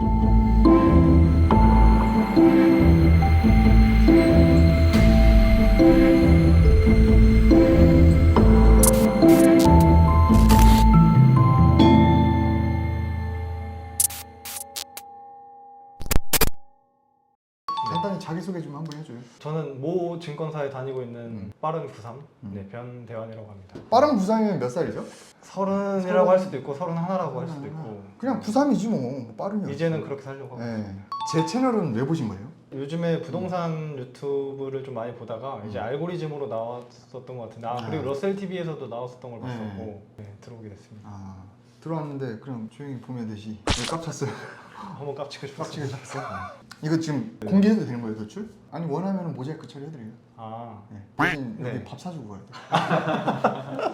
thank you 간단히 자기소개 좀 한번 해줘요. 저는 모 증권사에 다니고 있는 음. 빠른 93, 음. 네, 변대환이라고 합니다. 빠른 부상이면 몇 살이죠? 서른이라고 할 수도 있고 서른 하나라고 할 수도 있고 그냥 부삼이지 뭐 빠르면. 이제는 그렇게 살려고 하고 네. 제 채널은 왜 보신 거예요? 요즘에 부동산 유튜브를 좀 많이 보다가 이제 음. 알고리즘으로 나왔었던 것 같은데 아 그리고 아. 러셀 TV에서도 나왔었던 걸 네. 봤었고 네, 들어오게 됐습니다. 아 들어왔는데 그럼 조용히 보면 되지. 왜 깝쳤어요? 한번 깝치고 싶었어요. 깝치게 셨어요 이거 지금 공개해도 되는 거예요, 도출? 아니 원하면 모자이크 처리해드려요. 아 네. 대신 네. 여기 밥 사주고 가야 돼. 아,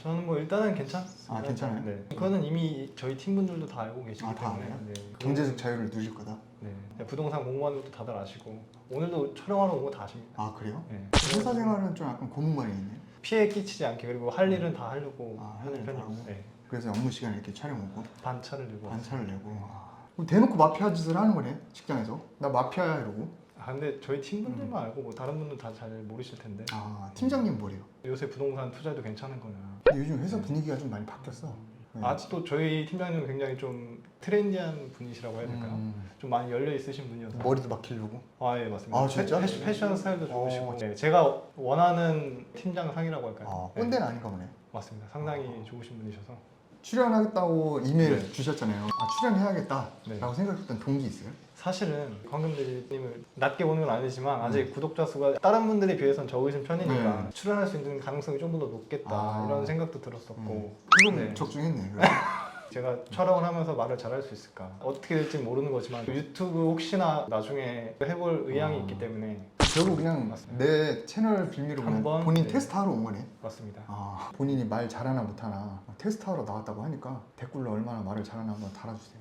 저는 뭐 일단은 괜찮습니다. 아, 괜찮아요? 네. 그거는 이미 저희 팀분들도 다 알고 계시기 아, 다 때문에 알아요? 네. 경제적 자유를 누릴 거다. 네. 부동산 공부하는 것도 다들 아시고 오늘도 촬영하러 온 거 다 아십니다. 아 그래요? 네. 회사 생활은 좀 약간 고문관이 있네. 피해 끼치지 않게 그리고 할 일은 다 하려고 아, 하는 다 편이고. 네. 그래서 업무 시간에 이렇게 촬영 오고 반차를 내고 반차를 내고. 아. 그럼 대놓고 마피아 짓을 하는 거네 직장에서. 나 마피아야 이러고. 아 근데 저희 팀분들만 알고 뭐 다른 분들 다 잘 모르실 텐데 아 팀장님 뭐래요? 요새 부동산 투자도 괜찮은 거냐 근데 요즘 회사 분위기가 좀 많이 바뀌었어. 네. 아직도 저희 팀장님은 굉장히 좀 트렌디한 분이시라고 해야 될까요? 음, 좀 많이 열려 있으신 분이어서 머리도 막 기르고. 아 예 맞습니다 아, 진짜? 패, 패션, 패션 스타일도 좋으시고 어. 네, 제가 원하는 팀장 상이라고 할까요? 아 꼰대는 아닌가 보네. 맞습니다 상당히 좋으신 분이셔서 출연하겠다고 이메일 네. 주셨잖아요. 아 출연해야겠다라고 네. 생각했던 동기 있어요? 사실은 황금 대리님을 낮게 보는 건 아니지만 아직 구독자 수가 다른 분들에 비해서는 적으신 편이니까 네. 출연할 수 있는 가능성이 좀 더 높겠다 아. 이런 생각도 들었었고 음. 그건 네. 적중했네. 그래. 제가 촬영을 하면서 말을 잘할 수 있을까 어떻게 될지 모르는 거지만 유튜브 혹시나 나중에 해볼 의향이 아. 있기 때문에 결국 그냥 맞습니다. 내 채널 빌미로 그냥 한번, 본인 네. 테스트하러 온 거네. 맞습니다 아 본인이 말 잘하나 못하나 테스트하러 나왔다고 하니까 댓글로 얼마나 말을 잘하나 한번 달아주세요.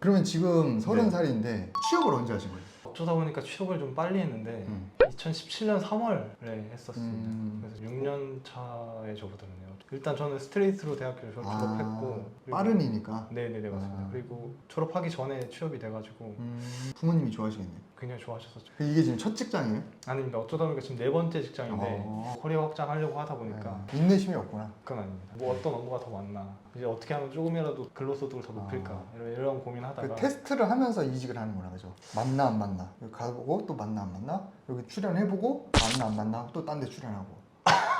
그러면 지금 서른 네. 살인데 취업을 언제 하신 거예요? 어쩌다 보니까 취업을 좀 빨리 했는데 음. 2017년 3월에 했었습니다 음. 그래서 6년 차에 접어들었네요 일단 저는 스트레이트로 대학교를 졸- 아, 졸업했고 빠른이니까. 네네네 맞습니다 아. 그리고 졸업하기 전에 취업이 돼가지고 음, 부모님이 좋아하시겠네. 굉장히 좋아하셨었죠 이게 지금 첫 직장이에요? 아닙니다 어쩌다 보니까 지금 네 번째 직장인데 어. 커리어 확장하려고 하다 보니까 네. 인내심이 없구나. 그건 아닙니다. 뭐 어떤 업무가 더 많나, 이제 어떻게 하면 조금이라도 근로소득을 더 높일까 아. 이런, 이런 고민하다가 그 테스트를 하면서 이직을 하는구나, 그죠? 맞나 안 맞나? 여기 가보고 또 맞나 안 맞나? 여기 출연해보고 맞나 안 맞나? 또 딴 데 출연하고.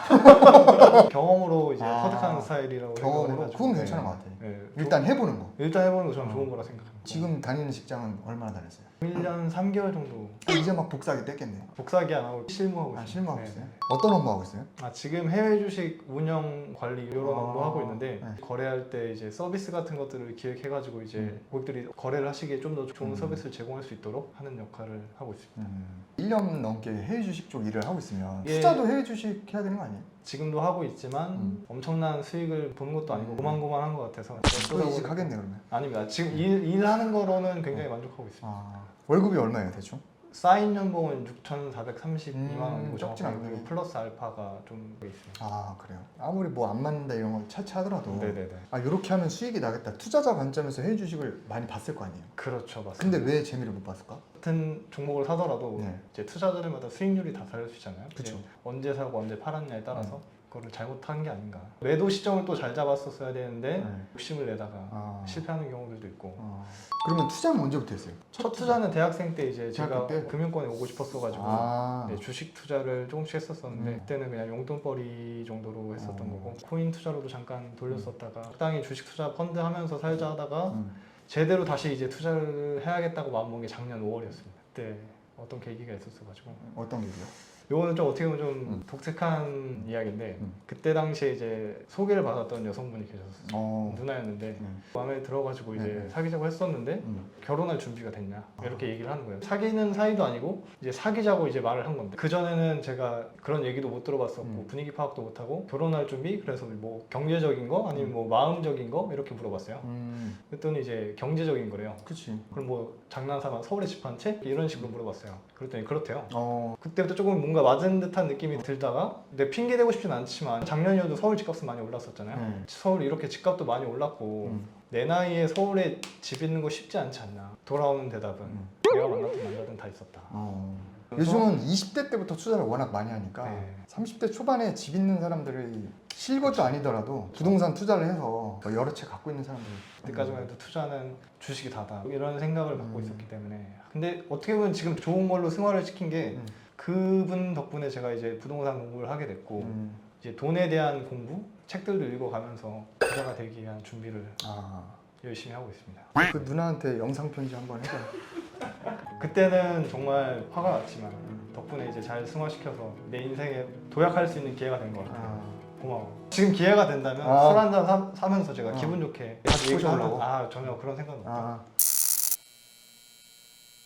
경험으로 이제 아. 터득하는 스타일이라고 경험으로 해가지고 그건 네. 괜찮은 것 같아. 네, 일단 해보는 거. 조- 일단 해보는 거 저는 어. 좋은 거라 생각합니다. 지금 다니는 직장은 얼마나 다녔어요? 1년 3개월 정도 이제 막 복사하기 뗐겠네. 복사기 안 하고 실무하고 아, 있습니다. 실무하고 네. 있어요? 어떤 업무 하고 있어요? 아, 지금 해외 주식 운영 관리 이런 아. 업무 하고 있는데 네. 거래할 때 이제 서비스 같은 것들을 기획해가지고 이제 음. 고객들이 거래를 하시기에 좀 더 좋은 음. 서비스를 제공할 수 있도록 하는 역할을 하고 있습니다. 음, 1년 넘게 해외 주식 쪽 일을 하고 있으면 예. 투자도 해외 주식 해야 되는 거 아니에요? 지금도 하고 있지만 음. 엄청난 수익을 보는 것도 아니고 음. 고만고만한 것 같아서 또 어쩌다 이직하겠네 그러면. 아닙니다. 지금 일, 일하는 거로는 굉장히 만족하고 있습니다. 아, 월급이 얼마예요 대충? 쌓인 연봉은 6,432만 음, 원이고 적진 않네. 그리고 플러스 알파가 좀 있습니다. 아 그래요. 아무리 뭐 안 맞는다 이런 걸 차치하더라도 네네네. 아 이렇게 하면 수익이 나겠다. 투자자 관점에서 해외 주식을 많이 봤을 거 아니에요. 그렇죠, 맞습니다. 근데 왜 재미를 못 봤을까? 같은 종목을 사더라도 네. 이제 투자자들마다 수익률이 다 다를 수 있잖아요. 그쵸. 네. 이제 언제 사고 언제 팔았냐에 따라서 그거를 잘못한 게 아닌가. 매도 시점을 또 잘 잡았었어야 되는데 네. 욕심을 내다가 아, 실패하는 경우들도 있고. 어. 그러면 투자는 언제부터 했어요? 첫 투자는 대학생 때 이제 제가 때? 금융권에 오고 싶었어가지고 아, 네, 주식 투자를 조금씩 했었었는데 음. 그때는 그냥 용돈벌이 정도로 했었던 어. 거고 코인 투자로도 잠깐 돌렸었다가 적당히 주식 투자 펀드 하면서 살자 하다가 음. 제대로 다시 이제 투자를 해야겠다고 마음먹은 게 작년 5월이었습니다. 그때 어떤 계기가 있었어가지고 어떤 계기요? 요거는 좀 어떻게 보면 좀 음. 독특한 이야기인데 음. 그때 당시에 이제 소개를 받았던 여성분이 계셨어요. 어, 누나였는데 네. 마음에 들어가지고 이제 네. 사귀자고 했었는데 음. 결혼할 준비가 됐냐 아. 이렇게 얘기를 하는 거예요. 사귀는 사이도 아니고 이제 사귀자고 이제 말을 한 건데 그 전에는 제가 그런 얘기도 못 들어봤었고 음. 분위기 파악도 못 하고 결혼할 준비 그래서 뭐 경제적인 거 아니면 뭐 마음적인 거 이렇게 물어봤어요. 음, 그랬더니 이제 경제적인 거래요. 그치. 그럼 뭐 장난삼아 서울에 집 한 채 이런 식으로 물어봤어요. 그랬더니 그렇대요. 어, 그때부터 조금 뭔가 맞은 듯한 느낌이 들다가 근데 핑계 대고 싶진 않지만 작년이어도 서울 집값은 많이 올랐었잖아요. 네. 서울 이렇게 집값도 많이 올랐고 음. 내 나이에 서울에 집 있는 거 쉽지 않지 않나. 돌아오는 대답은 음. 내가 만났던 남자든 다 있었다. 어. 그래서- 요즘은 20대 때부터 투자를 워낙 많이 하니까 네. 30대 초반에 집 있는 사람들이 실거주 아니더라도 부동산 투자를 해서 뭐 여러 채 갖고 있는 사람들 그때까지만 해도 투자는 주식이 다다 이런 생각을 갖고 음. 있었기 때문에 근데 어떻게 보면 지금 좋은 걸로 승화를 시킨 게 음. 그분 덕분에 제가 이제 부동산 공부를 하게 됐고 음. 이제 돈에 대한 공부 책들도 읽어가면서 부자가 되기 위한 준비를 아. 열심히 하고 있습니다. 그 누나한테 영상 편지 한번 해줘. 그때는 정말 화가 났지만 덕분에 이제 잘 승화시켜서 내 인생에 도약할 수 있는 기회가 된 것 같아요. 아. 고마워. 지금 기회가 된다면 아. 술 한잔 사면서 제가 어. 기분 좋게 얘기하면 꼬셔보려고? 아 전혀 그런 생각은 없어요. 아.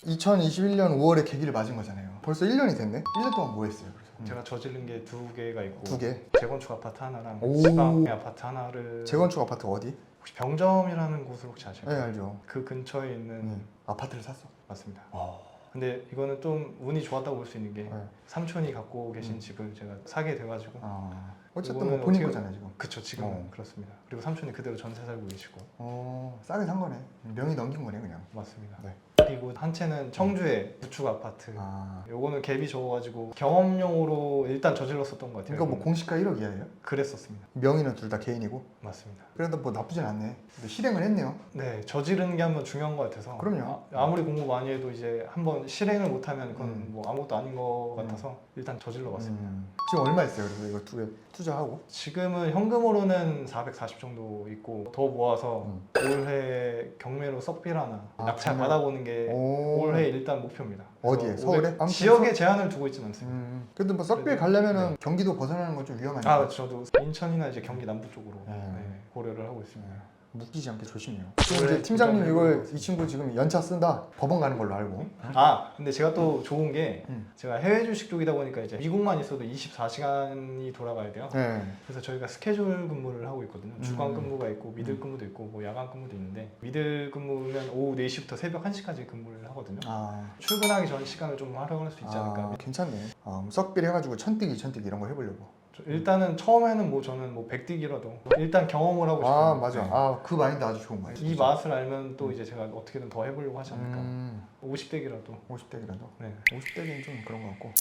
2021년 5월에 계기를 맞은 거잖아요. 벌써 1년이 됐네. 1년 동안 뭐 했어요? 그래서? 제가 저지른 게 두 개가 있고 두 개. 재건축 아파트 하나랑 오. 지방 아파트 하나를 재건축 아파트 어디? 혹시 병점이라는 곳을 혹시 아실까요? 네 알죠. 그 근처에 있는 음. 아파트를 샀어. 맞습니다. 어. 근데 이거는 좀 운이 좋았다고 볼 수 있는 게 네. 삼촌이 갖고 계신 음. 집을 제가 사게 돼가지고 아. 어쨌든 이거는 뭐 본인 어떻게- 거잖아요 지금. 그쵸 지금은 어. 그렇습니다. 그리고 삼촌이 그대로 전세 살고 계시고 어 싸게 산 거네. 명의 넘긴 거네 그냥. 맞습니다. 네. 그리고 한 채는 청주의 구축 아파트. 아. 요거는 갭이 적어가지고 경험용으로 일단 저질렀었던 것 같아요. 그러니까 뭐 공시가 1억 이하예요? 그랬었습니다. 명의는 둘 다 개인이고. 맞습니다. 그래도 뭐 나쁘진 않네. 근데 실행을 했네요. 네, 저지르는 게 한번 중요한 것 같아서. 그럼요. 아, 무리 공부 많이 해도 이제 한번 실행을 못하면 그건 음. 뭐 아무것도 아닌 것 같아서 일단 저질러 봤습니다. 음. 지금 얼마 있어요? 그래서 이거 두 개 투자하고. 지금은 현금으로는 440 정도 있고 더 모아서 음. 올해 경매로 썩빌 하나 아, 낙찰 경매. 받아보는 게 오. 올해 일단 목표입니다. 어디에? 서울에? 아무튼 지역에 제한을 두고 있지는 않습니다. 음. 그래도 뭐 썩빌 가려면은 경기도 벗어나는 건 좀 위험하니까. 아 저도 인천이나 이제 경기 남부 쪽으로 네. 네, 고려를 하고 있습니다. 묶이지 않게 조심해요. 원래 이제 팀장님 이걸 이 친구 지금 연차 쓴다 법원 가는 걸로 알고. 아 근데 제가 또 좋은 게 음. 제가 해외 주식 쪽이다 보니까 이제 미국만 있어도 24시간이 돌아가야 돼요. 네. 그래서 저희가 스케줄 근무를 하고 있거든요. 주간 음. 근무가 있고 미들 근무도 있고 뭐 야간 근무도 있는데 미들 근무면 오후 4시부터 새벽 1시까지 근무를 하거든요. 아. 출근하기 전 시간을 좀 활용할 수 있지 않을까. 아, 괜찮네. 아, 그럼 썩빌 해가지고 천뛰기 천뛰기 이런 거 해보려고. 저- 일단은 처음에는 뭐 저는 뭐 백뛰기라도 일단 경험을 하고 싶어요. 아 맞아. 네. 아그 마인드 아주 좋은 거예요. 이 맛을 알면 또 이제 제가 어떻게든 더 해보려고 하지 않을까. 음, 50대기라도. 50대기라도. 네. 50대기는 좀 그런 것 같고.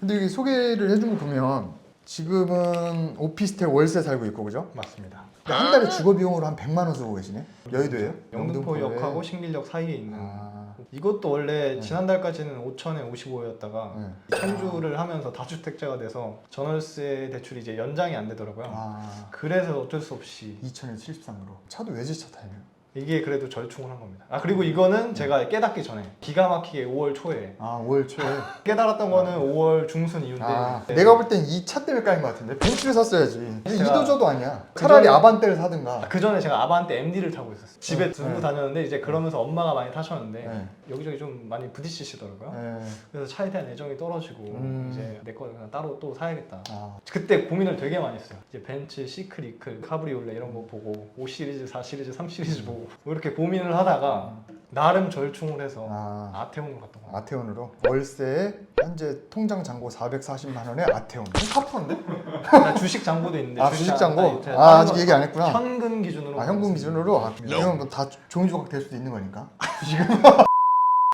근데 이게 소개를 해준 거 보면 지금은 오피스텔 월세 살고 있고 그죠? 맞습니다. 한 달에 주거 비용으로 한 100만 원 쓰고 계시네. 여의도예요? 영등포역하고. 신길역 사이에 있는 아, 이것도 원래 네. 지난달까지는 5천에 55였다가 네. 청주를 하면서 다주택자가 돼서 전월세 대출이 이제 연장이 안 되더라고요. 아, 그래서 어쩔 수 없이 2천에 73으로. 차도 외제차 타네요. 이게 그래도 절충을 한 겁니다. 아 그리고 이거는 제가 깨닫기 전에 기가 막히게 5월 초에 아, 5월 초에. 깨달았던 거는 5월 중순 이후인데 아, 네. 내가 볼 땐 이 차 때문에 까인 것 같은데 벤츠를 샀어야지. 제가- 이도저도 아니야. 그 차라리 전에- 아반떼를 사든가. 그 전에 제가 아반떼 MD를 타고 있었어요. 집에 네. 두고 네. 다녔는데 이제 그러면서 엄마가 많이 타셨는데 네. 여기저기 좀 많이 부딪히시더라고요. 네. 그래서 차에 대한 애정이 떨어지고 음. 이제 내 거를 그냥 따로 또 사야겠다. 아, 그때 고민을 되게 많이 했어요. 이제 벤츠, 시클, 이클, 카브리올레 이런 거 보고 5 시리즈, 4 시리즈, 3 시리즈 보고 뭐 이렇게 고민을 하다가 나름 절충을 해서 아, 아테온으로 갔던 거예요. 아테온으로 월세에 현재 통장 잔고 440만 원에 아테온. 카푸인데? 나 주식 장고도 있는데 아 주식 잔고? 장- 아 아직 얘기 안 했구나. 현금 기준으로 아 현금 기준으로 아, 이건 뭐다 종이 조각 될 수도 있는 거니까. 지금.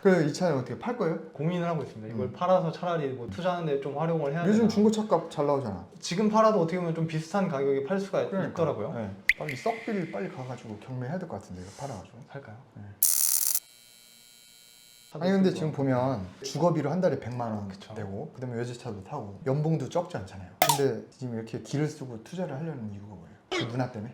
그이 차는 어떻게 팔 거예요? 고민을 하고 있습니다. 이걸 음. 팔아서 차라리 뭐 투자하는데 좀 활용을 해야 요즘 되나. 중고차 값 잘 나오잖아. 지금 팔아도 어떻게 보면 좀 비슷한 가격에 팔 수가 그러니까. 있더라고요. 네. 빨리 썩비를 빨리 가가지고 경매해야 될 것 같은데 이거 팔아가지고. 살까요? 네. 아니 근데 지금 보면 주거비로 한 달에 100만 원 그쵸. 내고 그다음에 외제차도 타고 연봉도 적지 않잖아요. 근데 지금 이렇게 길을 쓰고 투자를 하려는 이유가 뭐예요? 그 누나 때문에?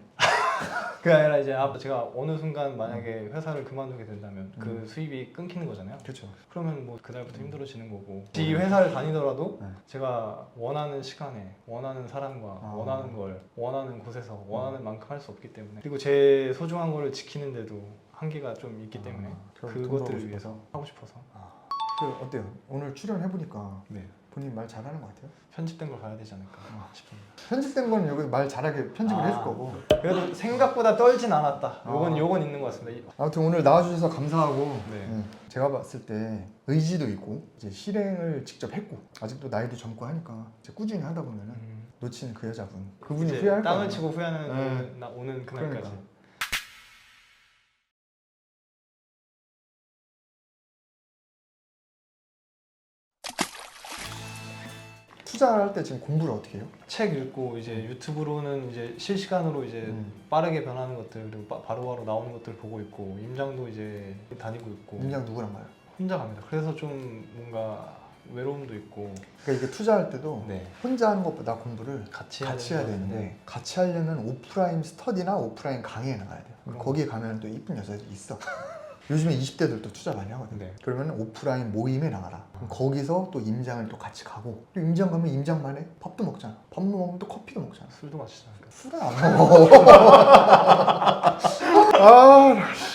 그게 아니라 이제 아, 제가 어느 순간 만약에 회사를 그만두게 된다면 그 음. 수입이 끊기는 거잖아요. 그렇죠. 그러면 뭐 그날부터 힘들어지는 거고 이 회사를 다니더라도 네. 제가 원하는 시간에 원하는 사람과 아. 원하는 걸 원하는 곳에서 원하는 만큼 할 수 없기 때문에 그리고 제 소중한 거를 지키는데도 한계가 좀 있기 때문에 아, 결국 돈 그것들을 위해서 하고 싶어서 그 어때요? 오늘 출연해 보니까 네. 본인 말 잘하는 것 같아요. 편집된 걸 봐야 되지 않을까 어. 싶습니다. 편집된 건 여기 말 잘하게 편집을 아. 해줄 거고. 그래도 생각보다 떨진 않았다. 요건 아. 요건 있는 것 같습니다. 이- 아무튼 오늘 나와주셔서 감사하고 네. 음, 제가 봤을 때 의지도 있고 이제 실행을 직접 했고 아직도 나이도 젊고 하니까 이제 꾸준히 하다 보면은 음, 놓친 그 여자분 그분이 이제 후회할 거예요. 땅을 치고 후회하는 네. 나 오는 그날까지. 그러니까. 투자할 때 지금 공부를 어떻게 해요? 책 읽고 이제 유튜브로는 이제 실시간으로 이제 음. 빠르게 변하는 것들 그리고 바- 바로바로 나오는 것들 보고 있고 임장도 이제 다니고 있고 임장 누구랑 가요? 혼자 갑니다. 그래서 좀 뭔가 외로움도 있고 그러니까 이게 투자할 때도 네 혼자 하는 것보다 공부를 같이 같이 해야 되는 되는데 같이 하려면 오프라인 스터디나 오프라인 강의에 나가야 돼요. 그럼. 거기에 가면 또 이쁜 여자들이 있어. 요즘에 20대들도 투자 많이 하거든. 네. 그러면 오프라인 모임에 나가라. 그럼 거기서 또 임장을 또 같이 가고 또 임장 가면 임장만에 밥도 먹잖아. 밥 먹으면 또 커피도 먹잖아. 술도 않을까. 술은 안 먹어. 아,